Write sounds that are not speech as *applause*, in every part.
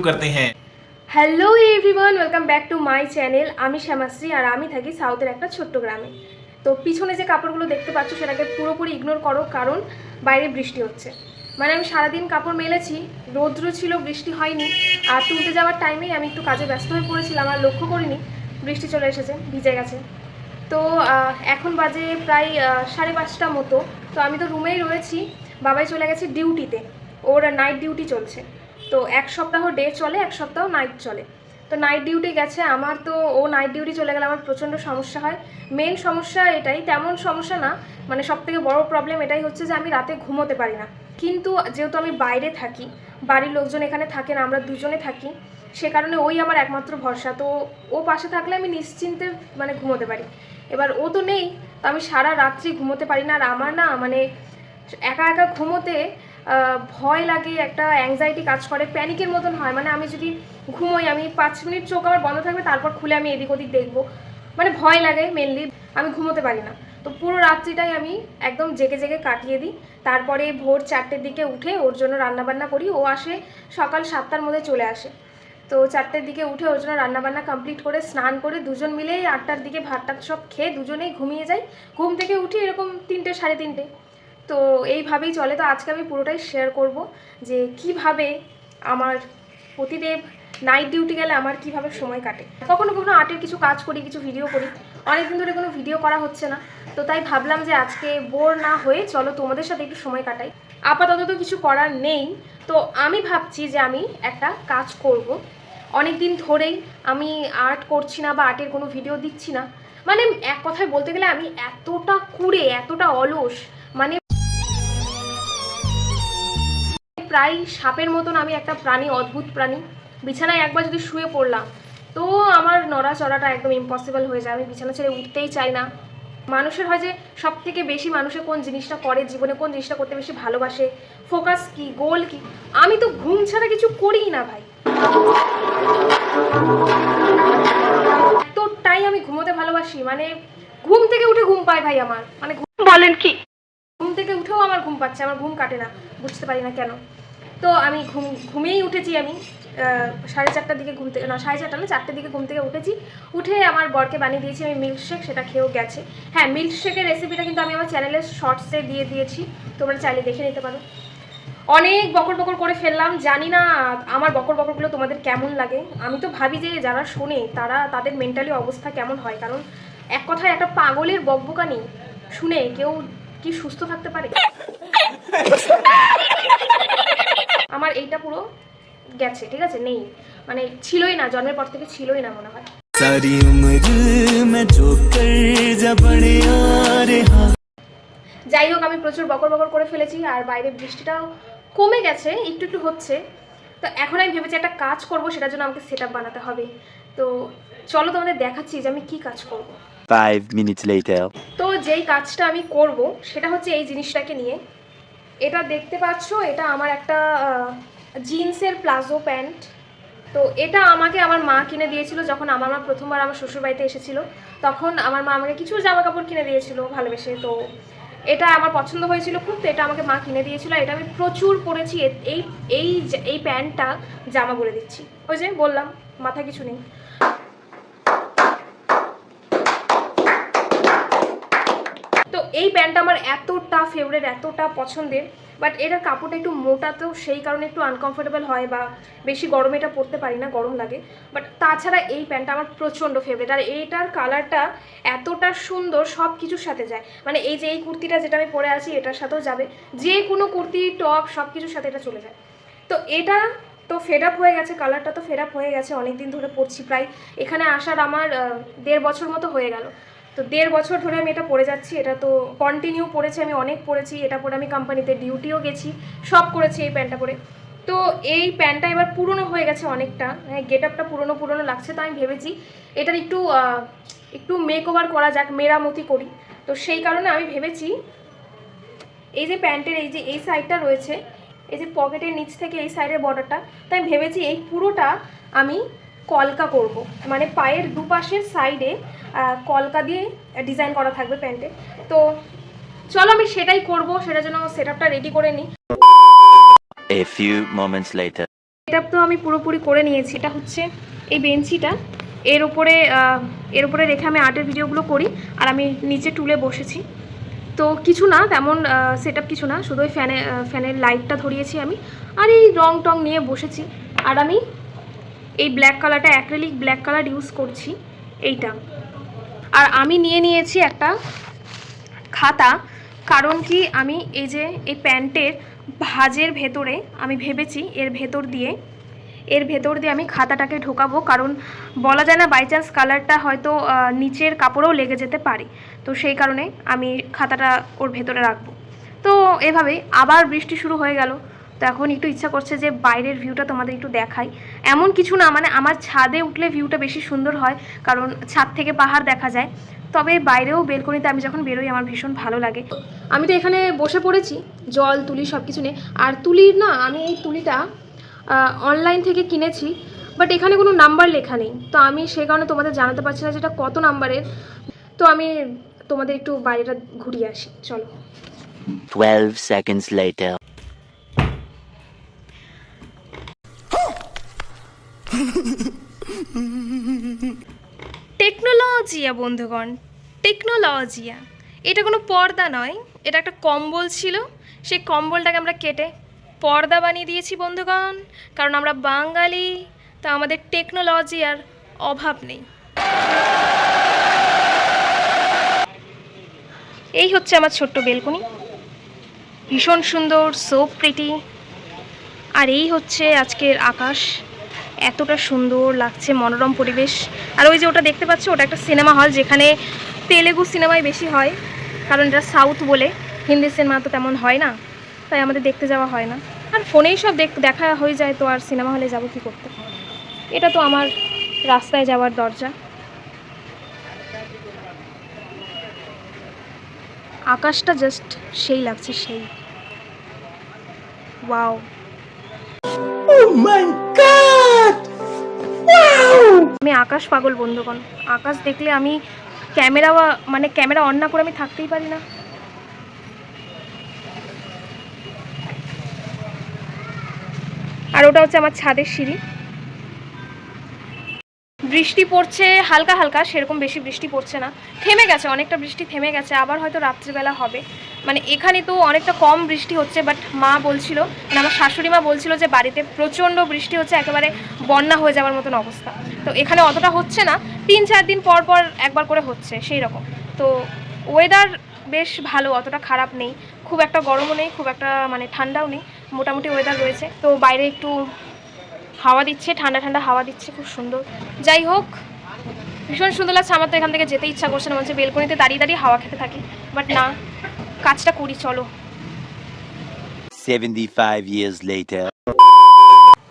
तो चलिए शुरू करते हैं hello everyone welcome back to my channel আমি শ্যামাশ্রী আর আমি থাকি সাউথের একটা ছোট্ট গ্রামে তো পিছনে যে কাপড়গুলো দেখতে পাচ্ছ সেটাকে পুরোপুরি ইগনোর করো কারণ বাইরে বৃষ্টি হচ্ছে মানে আমি সারাদিন কাপড় মেলেছি রৌদ্র ছিল বৃষ্টি হয়নি আর তুলতে যাওয়ার টাইমেই আমি একটু কাজে ব্যস্ত হয়ে পড়েছিলাম আর লক্ষ্য করিনি বৃষ্টি চলে এসেছে ভিজে গেছে তো আহ, এখন বাজে প্রায় আহ, সাড়ে পাঁচটা মতো তো আমি তো রুমেই রয়েছি বাবাই চলে গেছে ডিউটিতে ওর নাইট ডিউটি চলছে তো এক সপ্তাহ ডে চলে, এক সপ্তাহ নাইট চলে। তো নাইট ডিউটি গেছে, আমার তো ও নাইট ডিউটি চলে গেলে আমার প্রচণ্ড সমস্যা হয়। মেন সমস্যা এটাই, তেমন সমস্যা না মানে সব থেকে বড় প্রবলেম এটাই হচ্ছে যে আমি রাতে ঘুমোতে পারি না। কিন্তু যেহেতু আমি বাইরে থাকি, বাড়ির লোকজন এখানে থাকে না, আমরা দুজনে থাকি, সে কারণে ওই আমার একমাত্র ভরসা। তো ও পাশে থাকলে আমি নিশ্চিন্তে মানে ঘুমোতে পারি। এবার ও তো নেই, তো আমি সারা রাত্রি ঘুমোতে পারি না। আর আমার না মানে একা একা ঘুমোতে ভয় লাগে, একটা অ্যাংজাইটি কাজ করে প্যানিকের মতন হয়। মানে আমি যদি ঘুমোই, আমি পাঁচ মিনিট চোখ আমার বন্ধ থাকবে, তারপর খুলে আমি এদিক ওদিক দেখব। মানে ভয় লাগে মেনলি আমি ঘুমোতে পারি না। তো পুরো রাত্রিটাই আমি একদম জেগে জেগে কাটিয়ে দিই। তারপরে ভোর চারটের দিকে উঠে ওর জন্য রান্নাবান্না করি। ও আসে সকাল সাতটার মধ্যে চলে আসে। তো চারটের দিকে উঠে ওর জন্য রান্নাবান্না কমপ্লিট করে স্নান করে দুজন মিলেই আটটার দিকে ভাতটা সব খেয়ে দুজনেই ঘুমিয়ে যাই। ঘুম থেকে উঠি এরকম তিনটে, সাড়ে তিনটে। তো এইভাবেই চলে। তো আজকে আমি পুরোটাই শেয়ার করব যে কীভাবে আমার প্রতিদেব নাইট ডিউটি গেলে আমার কীভাবে সময় কাটে। কখনো কখনো আর্টের কিছু কাজ করি, কিছু ভিডিও করি। অনেকদিন ধরে কোনো ভিডিও করা হচ্ছে না। তো তাই ভাবলাম যে আজকে বোর না হয়ে চলো তোমাদের সাথে একটু সময় কাটাই। আপাতত তো কিছু করার নেই। তো আমি ভাবছি যে আমি একটা কাজ করব। অনেক দিন ধরেই আমি আর্ট করছি না বা আর্টের কোনো ভিডিও দিচ্ছি না। মানে এক কথায় বলতে গেলে আমি এতটা কুড়ে, এতটা অলস প্রায় সাপের মতন আমি একটা প্রাণী অদ্ভুত প্রাণী। বিছানায় একবার যদি শুয়ে পড়লাম তো আমার নড়াচড়াটা একদম ইম্পসিবল হয়ে যায়। আমি বিছানা ছেড়ে উঠতেই চাই না। মানুষের হয় যে সব থেকে বেশি মানুষে কোন জিনিসটা করে জীবনে কোন জিনিসটা করতে বেশি ভালোবাসে ফোকাস কি গোল কি? আমি তো ঘুম ছাড়া কিছু করিই না ভাই। এতটাই আমি ঘুমোতে ভালোবাসি মানে ঘুম থেকে উঠে ঘুম পায় ভাই আমার। মানে বলেন কি? ঘুম থেকে উঠেও আমার ঘুম পাচ্ছে আমার ঘুম কাটে না বুঝতে পারি না কেন। তো আমি ঘুম, ঘুমিয়েই উঠেছি আমি সাড়ে চারটার দিকে ঘুম থেকে, না, সাড়ে চারটা না, চারটের দিকে ঘুম থেকে উঠেছি। উঠে আমার বরকে বানিয়ে দিয়েছি, আমি মিল্কশেক সেটা খেয়েও গেছে। হ্যাঁ মিল্কশেকের রেসিপিটা কিন্তু আমি আমার চ্যানেলের শর্টসে দিয়ে দিয়েছি, তোমরা চাইলে দেখে নিতে পারো। অনেক বকর বকর করে ফেললাম, জানি না আমার বকর বকরগুলো তোমাদের কেমন লাগে। আমি তো ভাবি যে যারা শোনে, তারা, তাদের মেন্টালি অবস্থা কেমন হয়? কারণ এক কথায় একটা পাগলের বকবকানি শুনে কেউ কি সুস্থ থাকতে পারে? *laughs* আমার এইটা পুরো গেছে ঠিক আছে? নেই। মানে ছিলই না জন্মের পর থেকে ছিলই না মনে হয়। যাই হোক আমি প্রচুর বকর বকর করে ফেলেছি আর বাইরে বৃষ্টিটাও কমে গেছে একটু একটু হচ্ছে। তো এখন আমি ভেবেছি একটা কাজ করব সেটার জন্য আমাকে সেট বানাতে হবে। তো চলো তোমাদের দেখাচ্ছি যে আমি কি কাজ করব। তো যেই কাজটা আমি করব সেটা হচ্ছে এই জিনিসটাকে নিয়ে। এটা দেখতে পাচ্ছ, এটা আমার একটা জিন্সের প্লাজো প্যান্ট। তো এটা আমাকে আমার মা কিনে দিয়েছিল যখন আমার মা প্রথমবার আমার শ্বশুরবাড়িতে এসেছিল। তখন আমার মা আমাকে কিছু জামা কাপড় কিনে দিয়েছিল ভালোবেসে। তো এটা আমার পছন্দ হয়েছিল খুব, তো এটা আমাকে মা কিনে দিয়েছিল। এটা আমি প্রচুর পরেছি এই এই এই প্যান্টটা জামা বলে দিচ্ছি। ওই যে বললাম মাথা কিছু নেই। তো এই প্যান্টটা আমার এতটা ফেভারেট এতটা পছন্দের বাট এটার কাপড়টা একটু মোটা তো সেই কারণে একটু আনকমফোর্টেবল হয় বা বেশি গরমে এটা পরতে পারি না, গরম লাগে। বাট তাছাড়া এই প্যান্টটা আমার প্রচণ্ড ফেভারিট আর এইটার কালারটা এতটা সুন্দর সব কিছুর সাথে যায়। মানে এই যে এই কুর্তিটা যেটা আমি পরে আছি, এটার সাথেও যাবে। যে কোনো কুর্তি টপ সব কিছুর সাথে এটা চলে যায়। তো এটা তো ফেড আপ হয়ে গেছে কালারটা তো ফেড আপ হয়ে গেছে অনেক দিন ধরে পরছি প্রায়। এখানে আসার আমার দেড় বছর মতো হয়ে গেল। তো দেড় বছর ধরে আমি এটা পরে যাচ্ছি, এটা তো কন্টিনিউ পরেছি আমি অনেক পরেছি এটা পরে আমি কোম্পানিতে ডিউটিও গেছি, সব করেছি এই প্যান্টটা পরে। তো এই প্যান্টটা এবার পুরনো হয়ে গেছে অনেকটা হ্যাঁ গেট আপটা পুরনো পুরনো লাগছে তো আমি ভেবেছি, এটার একটু একটু মেক ওভার করা যাক, মেরামতি করি। তো সেই কারণে আমি ভেবেছি, এই যে প্যান্টের এই যে, এই সাইডটা রয়েছে, এই যে পকেটের নিচ থেকে এই সাইডের বর্ডারটা তাই ভেবেছি এই পুরোটা আমি কলকা করব। মানে পায়ের দুপাশের সাইডে কলকা দিয়ে ডিজাইন করা থাকবে প্যান্টে তো চলো আমি সেটাই করব সেটার জন্য সেট আপটা রেডি করে নিই. সেট তো আমি পুরোপুরি করে নিয়েছি এটা হচ্ছে এই বেঞ্চিটা। এর উপরে এর উপরে রেখে আমি আর্টের ভিডিওগুলো করি আর আমি নিচে টুলে বসেছি। তো কিছু না তেমন সেট কিছু না শুধু ওই ফ্যানে ফ্যানের লাইটটা ধরিয়েছি আমি আর এই রং টং নিয়ে বসেছি। আর আমি এই ব্ল্যাক কালারটা অ্যাক্রেলিক ব্ল্যাক কালার ইউজ করছি, এইটা। আর আমি নিয়ে নিয়েছি একটা খাতা, কারণ কি আমি এই যে এই প্যান্টের ভাজের ভেতরে আমি ভেবেছি এর ভেতর দিয়ে, এর ভেতর দিয়ে আমি খাতাটাকে ঢোকাবো, কারণ বলা যায় না বাই চান্স কালারটা হয়তো নিচের কাপড়েও লেগে যেতে পারে। তো সেই কারণে আমি খাতাটা ওর ভেতরে রাখব। তো এভাবে আবার বৃষ্টি শুরু হয়ে গেল। তো এখন একটু ইচ্ছা করছে যে বাইরের ভিউটা তোমাদের একটু দেখাই। এমন কিছু না মানে আমার ছাদে উঠলে ভিউটা বেশি সুন্দর হয়, কারণ ছাদ থেকে পাহাড় দেখা যায়। তবে বাইরেও বেলকনিতে আমি যখন বেরোই আমার ভীষণ ভালো লাগে। আমি তো এখানে বসে পড়েছি, জল, তুলি সব কিছু নিয়ে। আর তুলির না, আমি এই তুলিটা অনলাইন থেকে কিনেছি বাট এখানে কোনো নাম্বার লেখা নেই। তো আমি সেই কারণে তোমাদের জানাতে পারছি না যেটা কত নাম্বারের তো আমি তোমাদের একটু বাইরেটা ঘুরিয়ে আসি, চলো। 12 seconds later. টেকনোলজিয়া, বন্ধুগণ, টেকনোলজিয়া। এটা কোনো পর্দা নয়, এটা একটা কম্বল ছিল। সেই কম্বলটাকে আমরা কেটে পর্দা বানিয়ে দিয়েছি, বন্ধুগণ। কারণ আমরা বাঙালি, তা আমাদের টেকনোলজিয়ার অভাব নেই। এই হচ্ছে আমার ছোট্ট বেলকনি। ভীষণ সুন্দর সো প্রিটি আর এই হচ্ছে আজকের আকাশ। এতটা সুন্দর লাগছে, মনোরম পরিবেশ। আর ওই যে ওটা দেখতে পাচ্ছ, ওটা একটা সিনেমা হল যেখানে তেলেগু সিনেমাই বেশি হয়, কারণ এটা সাউথ বলে, হিন্দি সিনেমা তো তেমন হয় না, তাই আমাদের দেখতে যাওয়া হয় না। আর ফোনেই সব দেখ হয়ে যায় তো, আর সিনেমা হলে যাব কি করতে? এটা তো আমার রাস্তায় যাওয়ার দরজা। আকাশটা জাস্ট সেই লাগছে, সেই। ওয়াও আমি আকাশ পাগল, বন্ধুগণ। আকাশ দেখলে আমি ক্যামেরা মানে ক্যামেরা অন না করে আমি থাকতেই পারি না। আর ওটা হচ্ছে আমার ছাদের সিঁড়ি। বৃষ্টি পড়ছে, হালকা হালকা, সেরকম বেশি বৃষ্টি পড়ছে না। থেমে গেছে, অনেকটা বৃষ্টি থেমে গেছে, আবার হয়তো রাত্রিবেলা হবে। মানে এখানে তো অনেকটা কম বৃষ্টি হচ্ছে বাট মা বলছিল মানে আমার শাশুড়ি মা বলছিল যে বাড়িতে প্রচণ্ড বৃষ্টি হচ্ছে, একেবারে বন্যা হয়ে যাওয়ার মতন অবস্থা। তো এখানে অতটা হচ্ছে না, তিন চার দিন পর পর একবার করে হচ্ছে সেই রকম তো ওয়েদার বেশ ভালো, অতটা খারাপ নেই। খুব একটা গরমও নেই, খুব একটা মানে ঠান্ডাও নেই, মোটামুটি ওয়েদার রয়েছে। তো বাইরে একটু হাওয়া দিচ্ছে ঠান্ডা ঠান্ডা হাওয়া দিচ্ছে খুব সুন্দর। যাই হোক ভীষণ সুন্দর লাগছে। আমার তো এখান থেকে যেতে ইচ্ছা করছে না হচ্ছে বেলকনিতে দাঁড়িয়ে দাঁড়িয়ে হাওয়া খেতে থাকি। বাট না কাজটা করি চলো। 75 years later.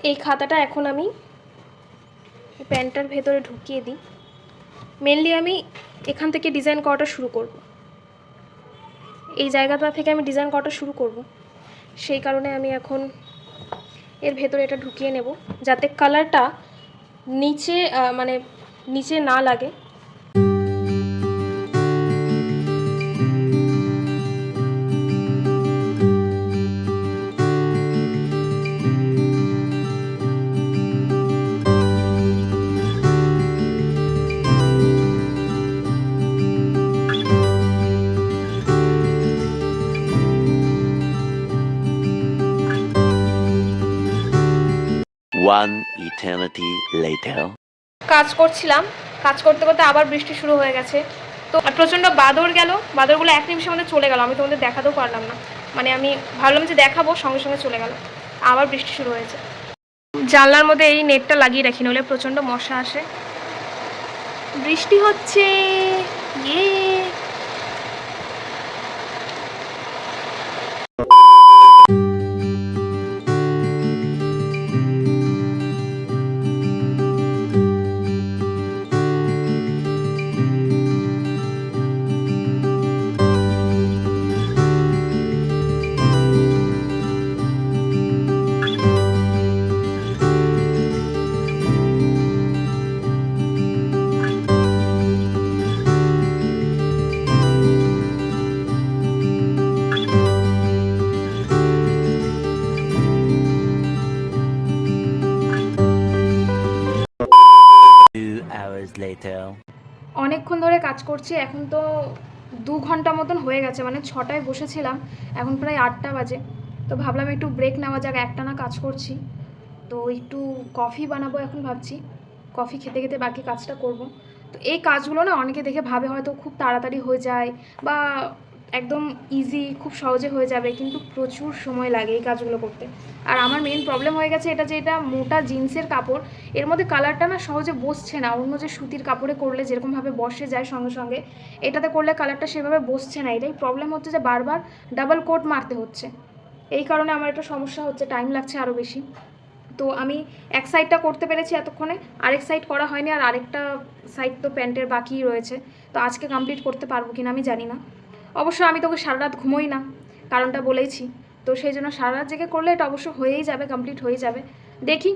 এই খাতাটা এখন আমি প্যান্টটার ভেতরে ঢুকিয়ে দিই। মেনলি আমি এখান থেকে ডিজাইন করাটা শুরু করব। এই জায়গাটা থেকে আমি ডিজাইন করাটা শুরু করব। সেই কারণে আমি এখন এর ভেতরে এটা ঢুকিয়ে নেব যাতে কালারটা নিচে মানে নিচে না লাগে। Eternity later. কাজ করছিলাম। কাজ করতে করতে আবার বৃষ্টি শুরু হয়ে গেছে। তো প্রচণ্ড বাদর গেল। বাদরগুলো এক নিমিষের মধ্যে চলে গেল। আমি তোমাদের দেখাতেও পারলাম না। মানে আমি ভাবলাম যে দেখাবো, সঙ্গে সঙ্গে চলে গেল। আবার বৃষ্টি শুরু হয়েছে। জানলার মধ্যে এই নেটটা লাগিয়ে রাখি, নইলে প্রচণ্ড মশা আসে। বৃষ্টি হচ্ছে। ইয়ে। ধরে কাজ করছি, এখন তো দু ঘণ্টা মতন হয়ে গেছে মানে ছটায় বসেছিলাম, এখন প্রায় আটটা বাজে। তো ভাবলাম একটু ব্রেক নেওয়া যাক একটা না কাজ করছি। তো একটু কফি বানাবো এখন ভাবছি। কফি খেতে খেতে বাকি কাজটা করব। তো এই কাজগুলো না অনেকে দেখে ভাবে হয়তো খুব তাড়াতাড়ি হয়ে যায় বা একদম ইজি খুব সহজে হয়ে যাবে, কিন্তু প্রচুর সময় লাগে এই কাজগুলো করতে। আর আমার মেন প্রবলেম হয়ে গেছে এটা যে এটা মোটা জিন্সের কাপড়, এর মধ্যে কালারটা না সহজে বসছে না, অন্য যে সুতির কাপড়ে করলে যেরকমভাবে বসে যায় সঙ্গে সঙ্গে, এটাতে করলে কালারটা সেভাবে বসছে না। এটাই প্রবলেম হচ্ছে যে বারবার ডাবল কোট মারতে হচ্ছে। এই কারণে আমার একটা সমস্যা হচ্ছে টাইম লাগছে আরও বেশি। তো আমি এক সাইডটা করতে পেরেছি এতক্ষণে, আরেক সাইড করা হয়নি আর আরেকটা সাইড তো প্যান্টের বাকিই রয়েছে। তো আজকে কমপ্লিট করতে পারব কিনা আমি জানি না। অবশ্য আমি তোকে সারা রাত ঘুমোই না কারণটা বলেইছি। তো সেই জন্য সারা রাত জেগে করলে এটা অবশ্য হয়েই যাবে কমপ্লিট হয়ে যাবে। দেখি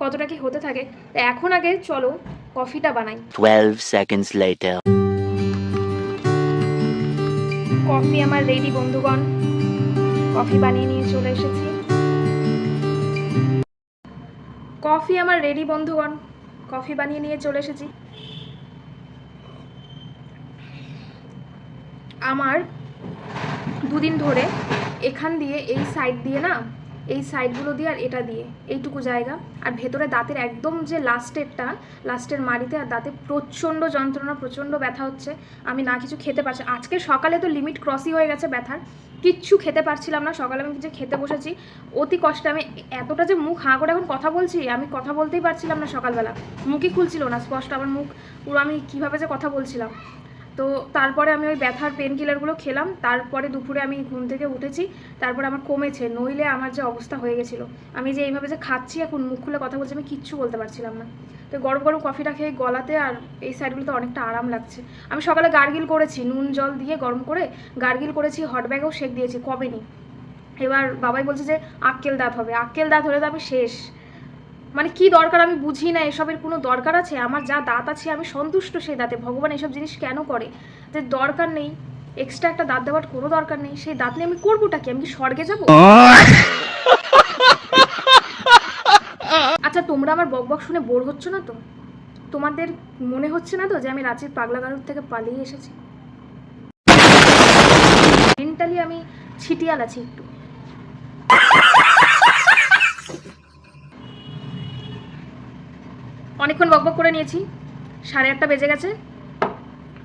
কতটা কি হতে থাকে। তো এখন আগে চলো কফিটা বানাই। 12 seconds later. কফি আমার রেডি বন্ধুগণ। কফি বানিয়ে নিয়ে চলে এসেছি। কফি আমার রেডি বন্ধুগণ। কফি বানিয়ে নিয়ে চলে এসেছি। আমার দুদিন ধরে এখান দিয়ে, এই সাইড দিয়ে না, এই সাইডগুলো দিয়ে আর এটা দিয়ে, এইটুকু জায়গা। আর ভেতরে দাঁতের একদম যে লাস্টেরটা লাস্টের মাড়িতে আর দাঁতে প্রচণ্ড যন্ত্রণা, প্রচণ্ড ব্যথা হচ্ছে। আমি না কিছু খেতে পারছি, আজকে সকালে তো লিমিট ক্রসই হয়ে গেছে ব্যথার। কিচ্ছু খেতে পারছিলাম না, সকালে আমি যে খেতে বসেছি, অতি কষ্টে আমি এতটা যে মুখ হাঁ করে এখন কথা বলছি, আমি কথা বলতেই পারছিলাম না সকালবেলা। মুখই খুলছিল না, স্পষ্ট আমার মুখ, পুরো আমি কীভাবে যে কথা বলছিলাম। তো তারপরে আমি ওই ব্যথার পেন কিলারগুলো খেলাম, তারপরে দুপুরে আমি ঘুম থেকে উঠেছি, তারপরে আমার কমেছে, নইলে আমার যে অবস্থা হয়ে গেছিল। আমি যে এইভাবে যে খাচ্ছি, এখন মুখ খুলে কথা বলছি, আমি কিচ্ছু বলতে পারছিলাম না। তো গরম গরম কফিটা খেয়ে গলাতে আর এই সাইডগুলোতে অনেকটা আরাম লাগছে। আমি সকালে গার্গিল করেছি, নুন, জল দিয়ে গরম করে গার্গিল করেছি হট ব্যাগেও সেক দিয়েছি কবে নি এবার বাবাই বলছে যে, আক্কেল দাঁত হবে, আক্কেল দাঁত হলে তো আমি শেষ। মানে কি দরকার আমি বুঝি না, এসবের কোনো দরকার আছে? আমার যা দাঁত আছে, আমি সন্তুষ্ট সেই দাঁতে। ভগবান এসব জিনিস কেন করে? যে দরকার নেই এক্সট্রা একটা দাঁত দেওয়ার কোনো দরকার নেই। সেই দাঁত নিয়ে আমি করবোটা কি? আমি কি স্বর্গে যাব? আচ্ছা তোমরা আমার বক বক শুনে বোর হচ্ছ না তো? তোমাদের মনে হচ্ছে না তো যে আমি রাঁচির পাগলা গারুর থেকে পালিয়ে এসেছি? মেন্টালি আমি ছিটিয়াল আছি একটু। অনেকক্ষণ বকবক করে নিয়েছি। সাড়ে আটটা বেজে গেছে।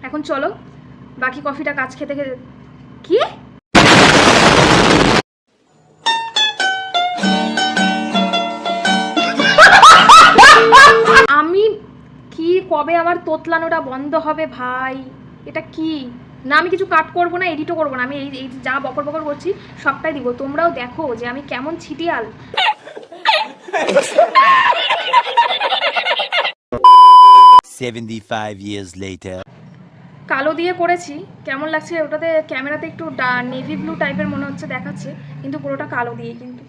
এখন চলো, বাকি কফিটা কাজ খেতে খেতে কি? আমি কি, কবে আমার তোতলানোটা বন্ধ হবে ভাই? এটা কি? না, আমি কিছু কাট করব না এডিটও করব না। আমি এই এই যা বকর বকর করছি, সবটাই দিব। তোমরাও দেখো যে আমি কেমন ছিটিয়াল। *laughs* 75 years later. কালো দিয়ে করেছি, কেমন লাগছে? ওটাতে ক্যামেরাতে একটু নেভি ব্লু টাইপের মনে হচ্ছে দেখাচ্ছে, কিন্তু পুরোটা কালো দিয়ে কিন্তু।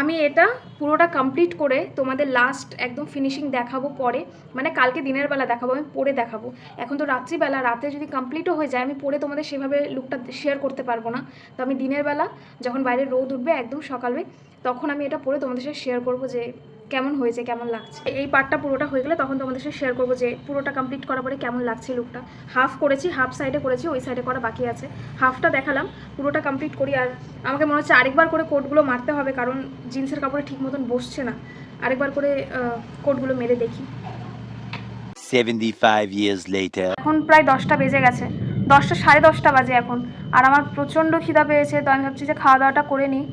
আমি এটা পুরোটা কমপ্লিট করে তোমাদের লাস্ট একদম ফিনিশিং দেখাবো পরে মানে কালকে দিনের বেলা দেখাবো, আমি পরে দেখাবো। এখন তো রাত্রিবেলা, রাতে যদি কমপ্লিটও হয়ে যায়, আমি পরে তোমাদের সেভাবে লুকটা শেয়ার করতে পারব না। তো আমি দিনের বেলা যখন বাইরে রোদ উঠবে একদম সকালে তখন আমি এটা পরে তোমাদের সাথে শেয়ার করব যে কেমন হয়েছে কেমন লাগছে? এই পার্টটা পুরোটা হয়ে গেলে তখন তোমাদের সাথে শেয়ার করব যে পুরোটা কমপ্লিট করার পরে কেমন লাগছে লুকটা হাফ করেছি হাফ সাইডে করেছি ওই সাইডে করা বাকি আছে। হাফটা দেখালাম পুরোটা কমপ্লিট করি আর আমাকে মনে হচ্ছে আরেকবার করে কোটগুলো মারতে হবে কারণ জিন্সের কাপড়ে ঠিক মতন বসছে না। আরেকবার করে কোটগুলো মেরে দেখি। 75 years later. এখন প্রায় দশটা বেজে গেছে। দশটা সাড়ে দশটা বাজে এখন। আর আমার প্রচণ্ড খিদা পেয়েছে তো আমি ভাবছি যে খাওয়া দাওয়াটা করে নিই।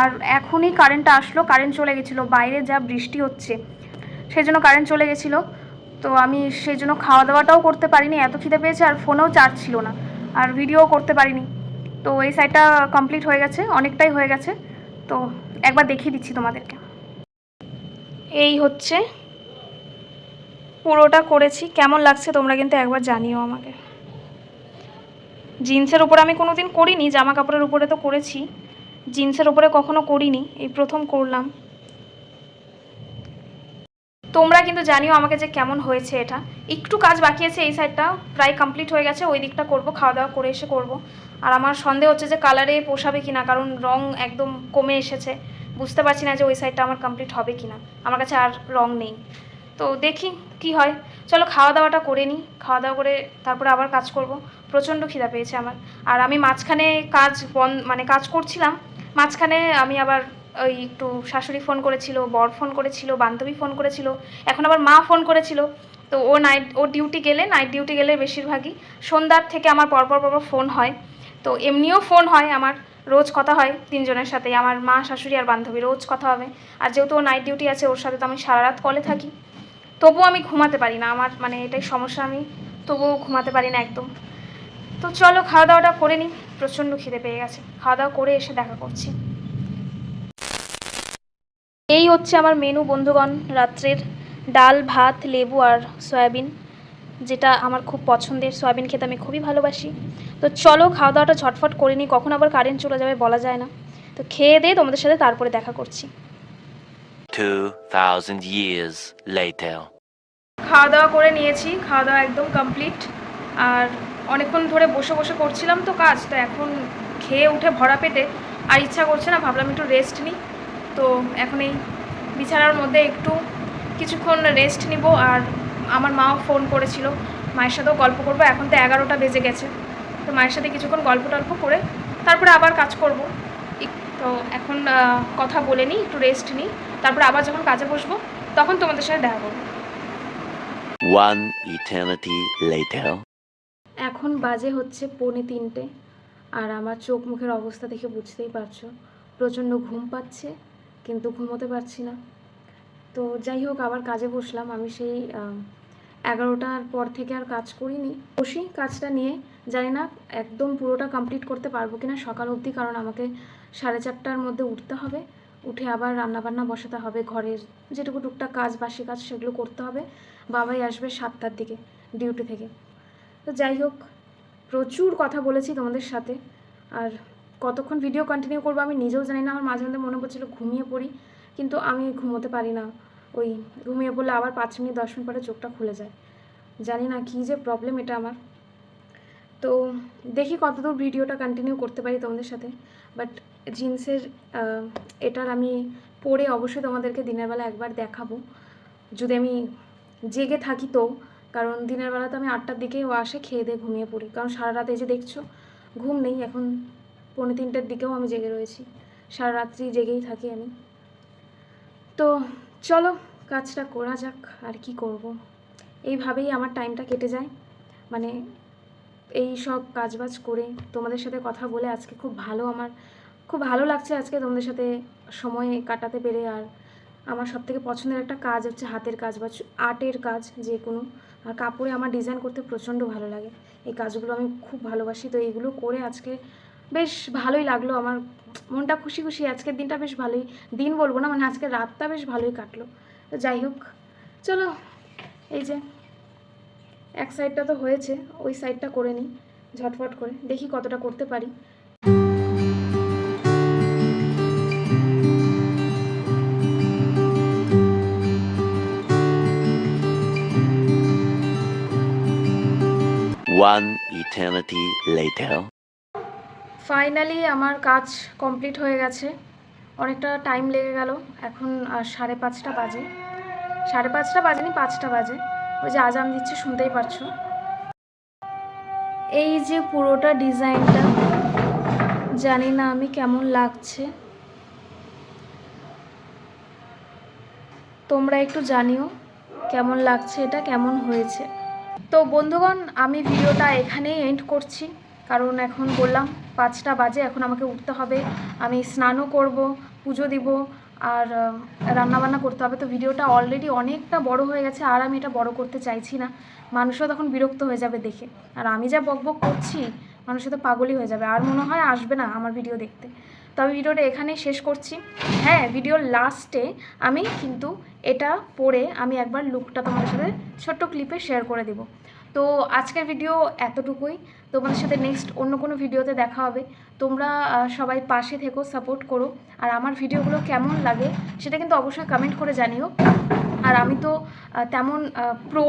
আর এখনই কারেন্টটা আসলো, কারেন্ট চলে গেছিল, বাইরে যা বৃষ্টি হচ্ছে সেই জন্য কারেন্ট চলে গেছিল। তো আমি সেই জন্য খাওয়া দাওয়াটাও করতে পারিনি, এত খিদে পেয়েছে আর ফোনেও চার্জ ছিল না, আর ভিডিও করতে পারিনি। তো এই সাইডটা কমপ্লিট হয়ে গেছে, অনেকটাই হয়ে গেছে। তো একবার দেখিয়ে দিচ্ছি তোমাদেরকে। এই হচ্ছে, পুরোটা করেছি, কেমন লাগছে তোমরা কিন্তু একবার জানিও আমাকে। জিন্সের উপরে আমি কোনো দিন করিনি, জামা কাপড়ের উপরে তো করেছি। জিন্সের উপরে কখনো করিনি, এই প্রথম করলাম। তোমরা কিন্তু জানিও আমাকে যে কেমন হয়েছে এটা। একটু কাজ বাকি আছে এই সাইডটা প্রায় কমপ্লিট হয়ে গেছে, ওই দিকটা করব খাওয়া দাওয়া করে এসে করব। আর আমার সন্দেহ হচ্ছে যে কালারে পোষাবে কিনা, কারণ রং একদম কমে এসেছে। বুঝতে পারছি না যে ওই সাইডটা আমার কমপ্লিট হবে কিনা, আমার কাছে আর রং নেই। তো দেখি কি হয়। চলো খাওয়া দাওয়াটা করে নিই খাওয়া দাওয়া করে তারপরে আবার কাজ করব। প্রচণ্ড খিদা পেয়েছে আমার। আর আমি মাঝখানে কাজ বন মানে কাজ করছিলাম মাঝখানে আমি আবার ওই একটু শাশুড়ি ফোন করেছিল, বর ফোন করেছিল, বান্ধবী ফোন করেছিল, এখন আবার মা ফোন করেছিল। তো ও নাইট ও ডিউটি গেলে নাইট ডিউটি গেলে বেশিরভাগই সন্ধ্যার থেকে আমার পরপর পরপর ফোন হয়। তো এমনিও ফোন হয় আমার, রোজ কথা হয় তিনজনের সাথে আমার মা, শাশুড়ি আর বান্ধবী রোজ কথা হবে। আর যেহেতু ও নাইট ডিউটি আছে, ওর সাথে তো আমি সারা রাত কলে থাকি। তবুও আমি ঘুমাতে পারি না, আমার মানে এটাই সমস্যা, আমি তবুও ঘুমাতে পারি না একদম। তো চলো খাওয়া দাওয়াটা করে নিই। প্রচণ্ড খিদে পেয়ে গেছে। খাওয়া দাওয়া করে এসে দেখা করছি। এই হচ্ছে আমার মেনু বন্ধুগণ রাত্রের ডাল ভাত লেবু আর সয়াবিন যেটা আমার খুব পছন্দের। সয়াবিন খেতে আমি খুবই ভালোবাসি। তো চলো খাওয়া দাওয়াটা ঝটফট করে নিই। কখন আবার কারেন্ট চলে যাবে বলা যায় না। তো খেয়ে দিয়ে তোমাদের সাথে তারপরে দেখা করছি। 2,000 years later. খাওয়া দাওয়া করে নিয়েছি। খাওয়া দাওয়া একদম কমপ্লিট আর অনেকক্ষণ ধরে বসে বসে করছিলাম তো কাজ, তো এখন খেয়ে উঠে ভরা পেটে, আর ইচ্ছা করছে না, ভাবলাম একটু রেস্ট নিই। তো এখন এই বিছানার মধ্যে একটু কিছুক্ষণ রেস্ট নিব, আর আমার মাও ফোন করেছিল, মায়ের সাথেও গল্প করব, এখন তো এগারোটা বেজে গেছে। তো মায়ের সাথে কিছুক্ষণ গল্প টল্প করে তারপরে আবার কাজ করব। তো এখন কথা বলে নিই, একটু রেস্ট নিই, তারপরে আবার যখন কাজে বসবো, তখন তোমাদের সাথে দেখা করব। One eternity later. এখন বাজে হচ্ছে পৌনে তিনটে আর আমার চোখ মুখের অবস্থা দেখে বুঝতেই পারছ। প্রচণ্ড ঘুম পাচ্ছে, কিন্তু ঘুমোতে পারছি না। তো যাই হোক, আবার কাজে বসলাম। আমি সেই এগারোটার পর থেকে আর কাজ করিনি। বসি কাজটা নিয়ে। জানি না একদম পুরোটা কমপ্লিট করতে পারব কিনা সকাল অবধি, কারণ আমাকে সাড়ে চারটার মধ্যে উঠতে হবে। উঠে আবার রান্নাবান্না বসাতে হবে। ঘরের যেটুকু টুকটাক কাজ, বাসি কাজ, সেগুলো করতে হবে। বাবাই আসবে সাতটার দিকে ডিউটি থেকে। তো যাই হোক, প্রচুর কথা বলেছি তোমাদের সাথে। আর কতক্ষণ ভিডিও কন্টিনিউ করব আমি নিজেও জানি না, আমার মাঝে মধ্যে মনে পড়ছিল ঘুমিয়ে পড়ি, কিন্তু আমি ঘুমোতে পারি না। ওই ঘুমিয়ে পড়লে আবার পাঁচ মিনিট, দশ মিনিট পরে চোখটা খুলে যায়। জানি না কী যে প্রবলেম এটা আমার। তো দেখি কতদূর ভিডিওটা কন্টিনিউ করতে পারি তোমাদের সাথে। বাট জিন্সের এটার আমি পরে অবশ্যই তোমাদেরকে দিনের বেলা একবার দেখাবো। যদি আমি জেগে থাকি তো কারণ দিনের বেলা তো আমি আটটার দিকেই ও আসে, খেয়ে দিয়ে ঘুমিয়ে পড়ি। কারণ সারা রাত এই যে দেখছ, ঘুম নেই। এখন পৌনে তিনটের দিকেও আমি জেগে রয়েছি। সারা রাত্রি জেগেই থাকি আমি। তো চলো, কাজটা করা যাক, আর কি করব। এইভাবেই আমার টাইমটা কেটে যায়। মানে এই সব কাজবাজ করে তোমাদের সাথে কথা বলে আজকে খুব ভালো আমার, খুব ভালো লাগছে আজকে তোমাদের সাথে সময় কাটাতে পেরে। আর আমার সব থেকে পছন্দের একটা কাজ হচ্ছে হাতের কাজ বা আর্টের কাজ যে কোনো। আর কাপড়ে আমার ডিজাইন করতে প্রচণ্ড ভালো লাগে। এই কাজগুলো আমি খুব ভালোবাসি। তো এইগুলো করে আজকে বেশ ভালোই লাগল। আমার মনটা খুশি খুশি, আজকের দিনটা বেশ ভালোই। দিন বলব না মানে আজকের রাতটা বেশ ভালোই কাটলো। তো যাই হোক, চলো, এই যে এক সাইডটা তো হয়েছে, ওই সাইডটা করে নিই, ঝটফট করে। দেখি কতটা করতে পারি। Eternity later. ফাইনালি আমার কাজ কমপ্লিট হয়ে গেছে। অনেকটা টাইম লেগে গেল। এখন সাড়ে পাঁচটা বাজে। সাড়ে পাঁচটা বাজেনি, পাঁচটা বাজে। ওই যে আজাম দিচ্ছে, শুনতেই পারছ। এই যে পুরোটা ডিজাইনটা জানি না আমি কেমন লাগছে। তোমরা একটু জানিও কেমন লাগছে, এটা কেমন হয়েছে। তো বন্ধুগণ, আমি ভিডিওটা এখানেই এন্ড করছি। কারণ এখন বললাম, পাঁচটা বাজে, এখন আমাকে উঠতে হবে। আমি স্নানও করব, পুজো দিব, আর রান্নাবান্না করতে হবে। তো ভিডিওটা অলরেডি অনেকটা বড় হয়ে গেছে, আর আমি এটা বড় করতে চাইছি না। মানুষও তখন বিরক্ত হয়ে যাবে দেখে। আর আমি যা বকবক করছি, মানুষও তো পাগলই হয়ে যাবে। আর মনে হয় আসবে না আমার ভিডিও দেখতে। তবে ভিডিওটা এখানেই শেষ করছি। হ্যাঁ ভিডিওর লাস্টে আমি কিন্তু এটা পরে আমি একবার লুকটা তোমাদের সাথে ছোট্ট ক্লিপে শেয়ার করে দেব। তো আজকের ভিডিও এতটুকুই। তোমাদের সাথে নেক্সট অন্য কোনো ভিডিওতে দেখা হবে। তোমরা সবাই পাশে থেকো সাপোর্ট করো। আর আমার ভিডিওগুলো কেমন লাগে সেটা কিন্তু অবশ্যই কমেন্ট করে জানিও। আর আমি তো তেমন প্রো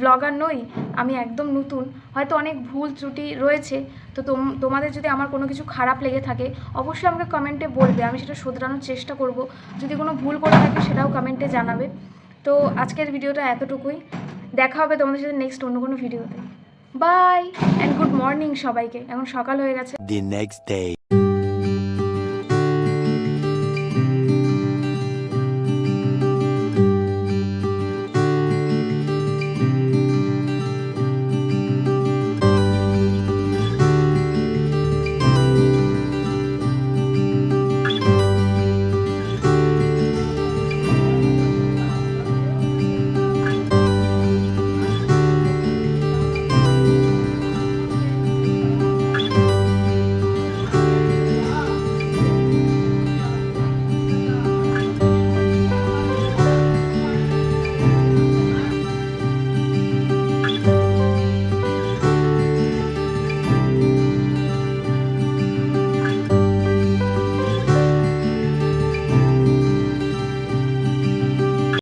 ভ্লগার *laughs* নই, আমি একদম নতুন। হয়তো অনেক ভুল ত্রুটি রয়েছে, তো তোম- তোমাদের যদি আমার কোনো কিছু খারাপ লেগে থাকে, অবশ্যই আমাকে কমেন্টে বলবে, আমি সেটা শোধরানোর চেষ্টা করব। যদি কোনো ভুল করে থাকে, সেটাও কমেন্টে জানাবে। তো আজকের ভিডিওটা এতটুকুই। দেখা হবে তোমাদের সাথে নেক্সট অন্য কোনো ভিডিওতে বাই অ্যান্ড গুড মর্নিং সবাইকে। এখন সকাল হয়ে গেছে.